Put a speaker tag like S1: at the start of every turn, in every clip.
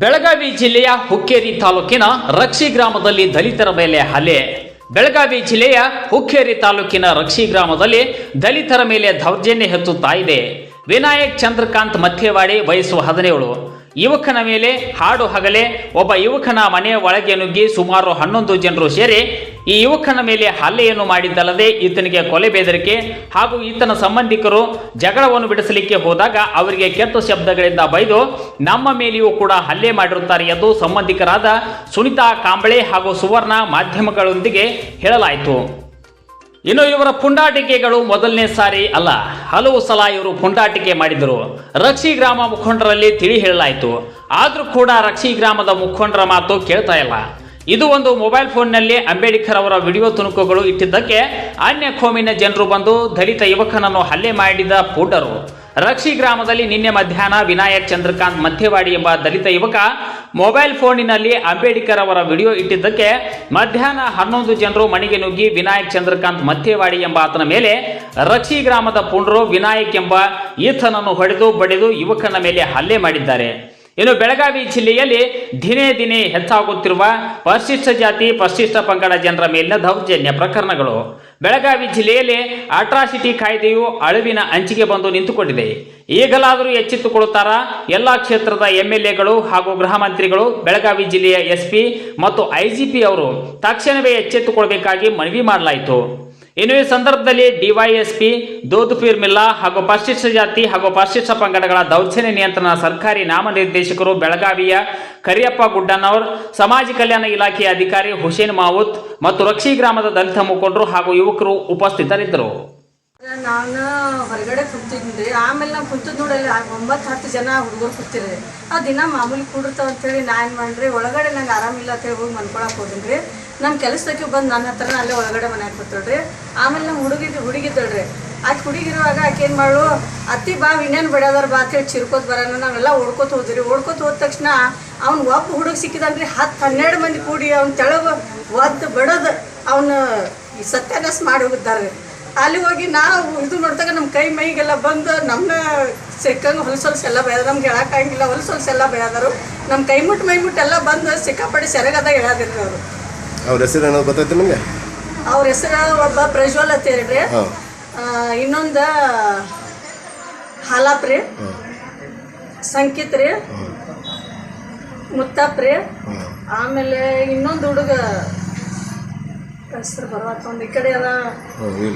S1: ಬೆಳಗಾವಿ ಜಿಲ್ಲೆಯ ಹುಕ್ಕೇರಿ ತಾಲೂಕಿನ ರಕ್ಷಿ ಗ್ರಾಮದಲ್ಲಿ ದಲಿತರ ಮೇಲೆ ಹಲೆ ಬೆಳಗಾವಿ ಜಿಲ್ಲೆಯ ಹುಕ್ಕೇರಿ ತಾಲೂಕಿನ ರಕ್ಷಿ ಗ್ರಾಮದಲ್ಲಿ ದಲಿತರ ಮೇಲೆ ದೌರ್ಜನ್ಯ ಹೆಚ್ಚುತ್ತಾ ಇದೆ. ವಿನಾಯಕ್ ಚಂದ್ರಕಾಂತ್ ಮಥೇವಾಡಿ ವಯಸ್ಸು ಹದಿನೇಳು. ಯುವಕನ ಮೇಲೆ ಹಾಡು ಹಗಲೆ, ಒಬ್ಬ ಯುವಕನ ಮನೆಯ ಒಳಗೆ ನುಗ್ಗಿ ಸುಮಾರು ಹನ್ನೊಂದು ಜನರು ಸೇರಿ ಈ ಯುವಕನ ಮೇಲೆ ಹಲ್ಲೆಯನ್ನು ಮಾಡಿದ್ದಲ್ಲದೆ ಈತನಿಗೆ ಕೊಲೆ ಬೆದರಿಕೆ ಹಾಗೂ ಈತನ ಸಂಬಂಧಿಕರು ಜಗಳವನ್ನು ಬಿಡಿಸಲಿಕ್ಕೆ ಹೋದಾಗ ಅವರಿಗೆ ಕೆತ್ತ ಶಬ್ದಗಳಿಂದ ಬೈದು, ನಮ್ಮ ಮೇಲೆಯೂ ಕೂಡ ಹಲ್ಲೆ ಮಾಡಿರುತ್ತಾರೆ ಎಂದು ಸಂಬಂಧಿಕರಾದ ಸುನಿತಾ ಕಾಂಬಳೆ ಹಾಗೂ ಸುವರ್ಣ ಮಾಧ್ಯಮಗಳೊಂದಿಗೆ ಹೇಳಲಾಯಿತು. ಇನ್ನು ಇವರ ಪುಂಡಾಟಿಕೆಗಳು ಮೊದಲನೇ ಸಾರಿ ಅಲ್ಲ. ಹಲವು ಸಲ ಇವರು ಪುಂಡಾಟಿಕೆ ಮಾಡಿದರು. ರಕ್ಷಿ ಗ್ರಾಮ ಮುಖಂಡರಲ್ಲಿ ತಿಳಿ ಹೇಳಲಾಯಿತು. ಆದರೂ ಕೂಡ ರಕ್ಷಿ ಗ್ರಾಮದ ಮುಖಂಡರ ಮಾತು ಕೇಳ್ತಾ ಇಲ್ಲ. ಇದು ಒಂದು ಮೊಬೈಲ್ ಫೋನ್ನಲ್ಲಿ ಅಂಬೇಡ್ಕರ್ ಅವರ ವಿಡಿಯೋ ತುಣುಕುಗಳು ಇಟ್ಟಿದ್ದಕ್ಕೆ ಅನ್ಯ ಕೋಮಿನ ಜನರು ಬಂದು ದಲಿತ ಯುವಕನನ್ನು ಹಲ್ಲೆ ಮಾಡಿದ ಪೂಟರು. ರಕ್ಷಿ ಗ್ರಾಮದಲ್ಲಿ ನಿನ್ನೆ ಮಧ್ಯಾಹ್ನ ವಿನಾಯಕ್ ಚಂದ್ರಕಾಂತ್ ಮಧ್ಯವಾಡಿ ಎಂಬ ದಲಿತ ಯುವಕ ಮೊಬೈಲ್ ಫೋನಿನಲ್ಲಿ ಅಂಬೇಡ್ಕರ್ ಅವರ ವಿಡಿಯೋ ಇಟ್ಟಿದ್ದಕ್ಕೆ ಮಧ್ಯಾಹ್ನ ಹನ್ನೊಂದು ಜನರು ಮನೆಗೆ ನುಗ್ಗಿ ವಿನಾಯಕ್ ಚಂದ್ರಕಾಂತ್ ಮಧ್ಯವಾಡಿ ಎಂಬ ಆತನ ಮೇಲೆ ರಚಿ ಗ್ರಾಮದ ಪುಂಡ್ರು ವಿನಾಯಕ್ ಎಂಬ ಈತನನ್ನು ಹೊಡೆದು ಬಡಿದು ಯುವಕನ ಮೇಲೆ ಹಲ್ಲೆ ಮಾಡಿದ್ದಾರೆ. ಇನ್ನು ಬೆಳಗಾವಿ ಜಿಲ್ಲೆಯಲ್ಲಿ ದಿನೇ ದಿನೇ ಹೆಚ್ಚಾಗುತ್ತಿರುವ ಪರಿಶಿಷ್ಟ ಜಾತಿ, ಪರಿಶಿಷ್ಟ ಪಂಗಡ ಜನರ ಮೇಲಿನ ದೌರ್ಜನ್ಯ ಪ್ರಕರಣಗಳು. ಬೆಳಗಾವಿ ಜಿಲ್ಲೆಯಲ್ಲಿ ಅಟ್ರಾಸಿಟಿ ಕಾಯ್ದೆಯು ಅಳಿವಿನ ಅಂಚಿಗೆ ಬಂದು ನಿಂತುಕೊಂಡಿದೆ. ಈಗಲಾದರೂ ಎಚ್ಚೆತ್ತುಕೊಳ್ಳುತ್ತಾರಾ? ಎಲ್ಲ ಕ್ಷೇತ್ರದ ಎಂ ಎಲ್ ಎಗಳು ಹಾಗೂ ಗೃಹ ಮಂತ್ರಿಗಳು, ಬೆಳಗಾವಿ ಜಿಲ್ಲೆಯ ಎಸ್ಪಿ ಮತ್ತು ಐಜಿಪಿ ಅವರು ತಕ್ಷಣವೇ ಎಚ್ಚೆತ್ತುಕೊಳ್ಳಬೇಕಾಗಿ ಮನವಿ ಮಾಡಲಾಯಿತು. ಇನ್ನು ಈ ಸಂದರ್ಭದಲ್ಲಿ ಡಿವೈಎಸ್ಪಿ ದೋದುಪೀರ್ ಮಿಲ್ಲಾ ಹಾಗೂ ಪರಿಶಿಷ್ಟ ಜಾತಿ ಹಾಗೂ ಪರಿಶಿಷ್ಟ ಪಂಗಡಗಳ ದೌರ್ಜನ್ಯ ನಿಯಂತ್ರಣ ಸರ್ಕಾರಿ ನಾಮನಿರ್ದೇಶಕರು ಬೆಳಗಾವಿಯ ಕರಿಯಪ್ಪ ಗುಡ್ಡನವರ್, ಸಮಾಜ ಕಲ್ಯಾಣ ಇಲಾಖೆಯ ಅಧಿಕಾರಿ ಹುಸೇನ್ ಮಾವುತ್ ಮತ್ತು ರಕ್ಷಿ ಗ್ರಾಮದ ದಲಿತ ಮುಖಂಡರು ಹಾಗೂ ಯುವಕರು ಉಪಸ್ಥಿತರಿದ್ದರು.
S2: ನಾನು ಹೊರಗಡೆ ಕುಂತಿದ್ದೆ. ಆಮೇಲೆ ನಾವು ಕುಂತದ್ ನೋಡಲ್ಲ ಒಂಬತ್ತು ಹತ್ತು ಜನ ಹುಡುಗರು ಕೂತಿರಿ ಆ ದಿನ ಮಾಮೂಲಿ ಕೂಡಿರ್ತಾವ ಅಂತೇಳಿ ನಾ ಏನು ಮಾಡಿರಿ ಒಳಗಡೆ ನಂಗೆ ಆರಾಮಿಲ್ಲ ಅಂತೇಳಿ ಹೋಗಿ ಮನ್ಕೊಳಕ್ಕೆ ರೀ ನಮ್ಮ ಕೆಲಸಕ್ಕೆ ಬಂದು ನನ್ನ ಹತ್ರ ಅಲ್ಲೇ ಒಳಗಡೆ ಮನ್ಯಾಗ ಕೂತಳ್ರಿ ಆಮೇಲೆ ನಮ್ಮ ಹುಡುಗಿದ್ದು ಹುಡುಗಿದ್ದಳ್ರಿ. ಆಕೆ ಹುಡುಗಿರುವಾಗ ಆಕೆ ಏನು ಮಾಡು ಅತ್ತಿ ಬಾ ಇನ್ನೇನು ಬಿಡೋದಾರ ಬಾ ಅಂತೇಳಿ ಚಿರ್ಕೋತ ಬರೋಣ ನಾವೆಲ್ಲ ಓಡ್ಕೋತ ಹೋದ್ರಿ ಓಡ್ಕೋತ ಹೋದ ತಕ್ಷಣ ಅವ್ನು ಒಬ್ಬ ಹುಡುಗ ಸಿಕ್ಕಿದನ್ರಿ. ಹತ್ತು ಹನ್ನೆರಡು ಮಂದಿ ಕೂಡಿ ಅವ್ನು ತೆಳಗ ಒದ್ದು ಬಡೋದು ಅವನು ಸತ್ಯಾನಾಶ ಮಾಡಿ ಹೋಗಿದ್ದಾರೆ ಅಲ್ಲಿ ಹೋಗಿ ನಾವು ಇದು ನೋಡಿದಾಗ ನಮ್ಮ ಕೈ ಮೈಗೆಲ್ಲ ಬಂದು ನಮ್ಮನ್ನ ಸಿಕ್ಕಂಗೆ ಹೊಲ್ಸ ಎಲ್ಲ ಬೆಳೆದ ನಮ್ಗೆ ಹೇಳಕ್ಕಾಗಿಲ್ಲ ಹೊಲ್ಸ ಎಲ್ಲ ಬೆಳೆದರು ನಮ್ಮ ಕೈ ಮುಟ್ಟು ಮೈ ಮುಟ್ಟು ಎಲ್ಲ ಬಂದು ಸಿಕ್ಕಾಪಡಿ ಸೆರಗದ ಹೇಳಿದ್ರು ಅವರು.
S3: ಅವ್ರ ಹೆಸರು ಏನೋ ಗೊತ್ತೈತೆ ನಿಮಗೆ?
S2: ಅವ್ರ ಹೆಸರು ಒಬ್ಬ ಪ್ರಜ್ವಲ್ ಅಂತ ಹೇಳ್ರಿ ಇನ್ನೊಂದು ಹಾಲಾಪ್ ರೀ. ಸಂಕಿತ್ ರೀ. ಮುತ್ತಪ್ ರೀ. ಆಮೇಲೆ ಇನ್ನೊಂದು ಹುಡುಗ ಹೆಸರು ಬರತ್ತ ಒಂದು ಈ ಕಡೆ ಅದ.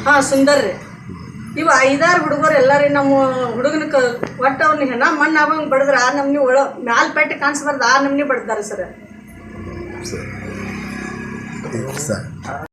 S2: ಹಾಂ ಸುಂದರ್ ರೀ ಇವು ಐದಾರು ಹುಡುಗರು ಎಲ್ಲಾರಿ ನಮ್ಮ ಹುಡುಗನ ಕ ಒಟ್ಟು ಅವ್ನ ಹೆಣ ಮಣ್ಣು ಆಗೋಂಗೆ ಬಡದ್ರ ಆ ನಮ್ನಿ ಒಳ ಮ್ಯಾಲ್ ಪೆಟ್ಟು ಕಾಣಿಸ್ಬಾರ್ದು ಆ ನಮ್ನಿ ಬಡ್ದಾರೆ ಸರ್.
S3: ಸರಿ. ಸರ್.